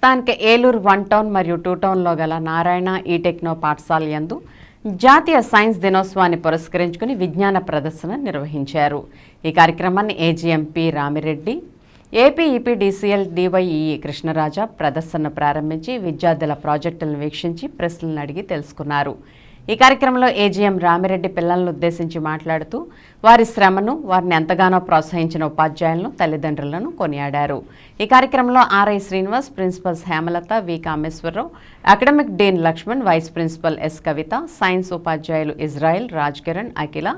స్థానిక Eluru one town మరియు two టౌన్లో గల నారాయణ ఈ టెక్నో పాఠశాల యందు జాతీయ సైన్స్ దినోత్సవాన్ని పురస్కరించుకుని విజ్ఞాన ప్రదర్శన నిర్వహించారు. ఈ కార్యక్రమాన్ని AGMP Ramireddy APEPDCL DYE Krishnaraja ప్రదర్శన ప్రారంభించి విద్యార్థుల ప్రాజెక్టులను వీక్షించి ప్రశ్నలను అడిగి తెలుసుకున్నారు. ఈ కార్యక్రమంలో ఏజీఎం రామిరెడ్డి పిల్లలను ఉద్దేశించి మాట్లాడుతూ వారి శ్రమను వారిని ఎంతగానో ప్రోత్సహించిన ఉపాధ్యాయులను తల్లిదండ్రులను కొనియాడారు. ఈ కార్యక్రమంలో RI Srinivas principals Hemalatha V Kameswararao academic dean Lakshman vice principal S Kavitha science ఉపాధ్యాయులు ఇజ్రాయెల్ రాజ్ కిరణ్ అఖిల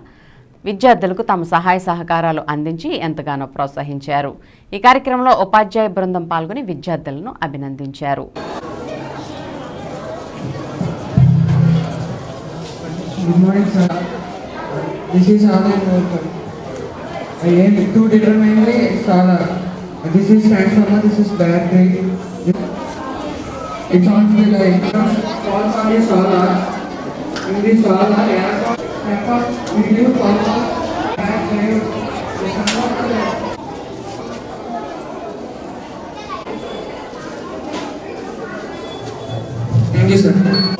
విద్యార్థులకు తమ సహాయ సహకారాలు అందించి ఎంతగానో ప్రోత్సహించారు. ఈ కార్యక్రమంలో ఉపాధ్యాయ బృందం పాల్గొని విద్యార్థులను అభినందించారు. Good morning, sir. This is Alan Walker. I aim to determinedly solar. This is transformer, this is battery. It sounds me like falls on the solar. In the solar, aircraft, aircraft, video, power, back the Thank you, sir.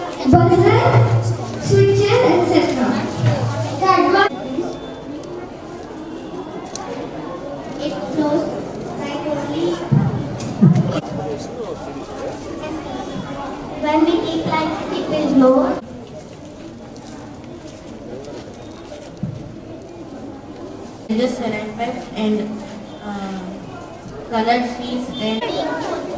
please, Lord. Just arrangement and uh, color sheets and.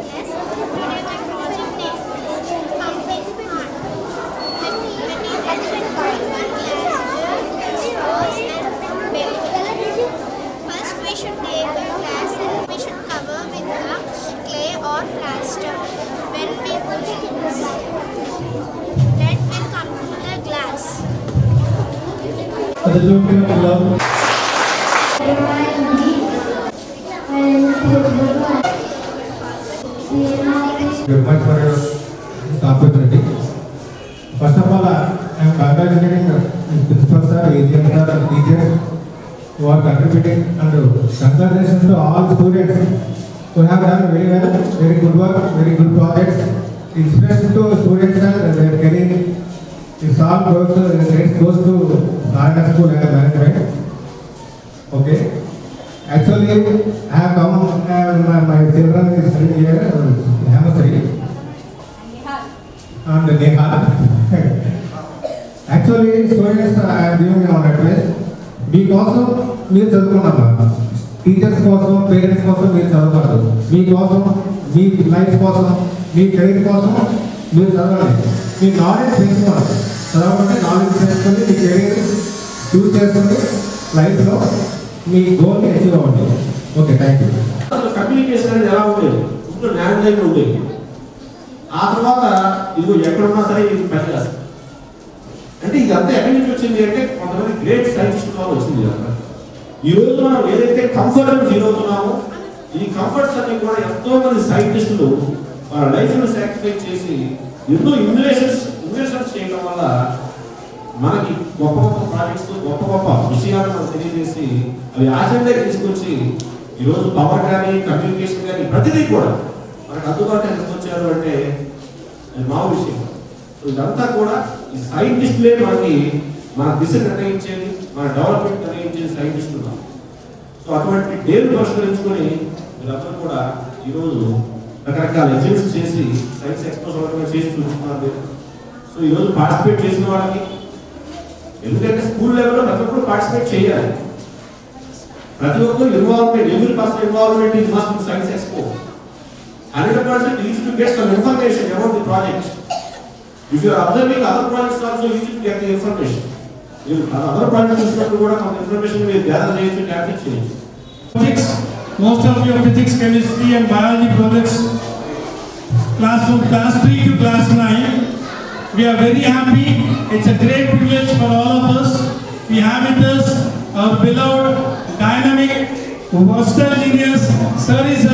Very much for your this opportunity. First of all, I am congratulating the principal sir, AGM sir, and teachers who are contributing and congratulations to all the students who have done very well, very good work, very good projects. Inspiration to students and their career. This all goes to, it goes to Narayana School and management. Okay. Actually, I have come, uh, my, my children is studying here, Hamasri. And Nehal. Actually, students, I am giving you one advice. మీకోసం మీరు చదువుకున్నాను teachers కోసం parents కోసం మీరు చదవకూడదు మీకోసం మీ life కోసం మీ career కోసం మీరు చదవాలి. నీ నాలెడ్జ్ పెంచుకోవాలి చదవకుంటే నాలెడ్జ్ పెంచుకొని నీ కెరీర్ చూస్ చేసుకొని లైఫ్లో మీ గోల్ని అచీవ్ అవ్వండి. ఓకే థ్యాంక్ యూ అసలు కమ్యూనికేషన్ అనేది ఎలా ఉండేది? ఇప్పుడు ల్యాండ్ లైన్ ఉండేది. ఆ తర్వాత ఇదిగో ఎక్కడున్నా సరే ఇది పెట్టలేదు అంటే ఇదంతా ఎక్కడి నుంచి వచ్చింది అంటే కొంతమంది గ్రేట్ సైంటిస్ట్ వాళ్ళు వచ్చింది ఇదంతా ఈ రోజు మనం ఏదైతే కంఫర్ట్ ఫీల్ అవుతున్నామో ఈ కంఫర్ట్స్ అన్ని కూడా ఎంతో మంది సైంటిస్టులు మన లైఫ్ను సాక్రిఫైస్ చేసి ఎన్నో ఇన్వెషన్స్ ఇన్వెషన్స్ చేయడం వల్ల మనకి గొప్ప గొప్ప ప్రాజెక్ట్స్ గొప్ప గొప్ప విషయాలను మనం తెలియజేసి అవి ఆచరణలోకి తీసుకొచ్చి ఈరోజు పవర్ కానీ కమ్యూనికేషన్ కానీ ప్రతిదీ కూడా మనకు అందుబాటులో తీసుకొచ్చారు అంటే అది మా విషయం. సో ఇదంతా కూడా ఈ సైంటిస్టులే మనకి మన దిశ నిర్ణయించేది మన డెవలప్మెంట్ నిర్ణయించేది సైంటిస్టులు సో అటువంటి డేలు పరిష్కరించుకొని మీరందరూ కూడా ఈరోజు రకరకాల ఎగ్జిబిట్స్ చేసి సైన్స్ ఎక్స్పోజ్ అవ్వడమే చేసి చూస్తున్నారు సో ఈరోజు పార్టిసిపేట్ చేసిన వాళ్ళకి ఎందుకంటే స్కూల్ లెవెల్లో ప్రతి ఒక్కరు పార్టిసిపేట్ చేయాలి. ప్రతి ఒక్కరు ఇన్వాల్వ్మెంట్ ఎవరి person involvement is must science expo hundred percent is to get some information about the project if you're observing other projects also is to get the information మీరు అదర్ ప్రాజెక్ట్స్ చూసినప్పుడు కూడా కొంత information మీరు gather చేయొచ్చు capture చేయొచ్చు. Most of your physics, chemistry and biology projects, class from class 3 to class 9. We are very happy. It's a great privilege for all of us. We have with us our beloved, dynamic, versatile genius, Sir is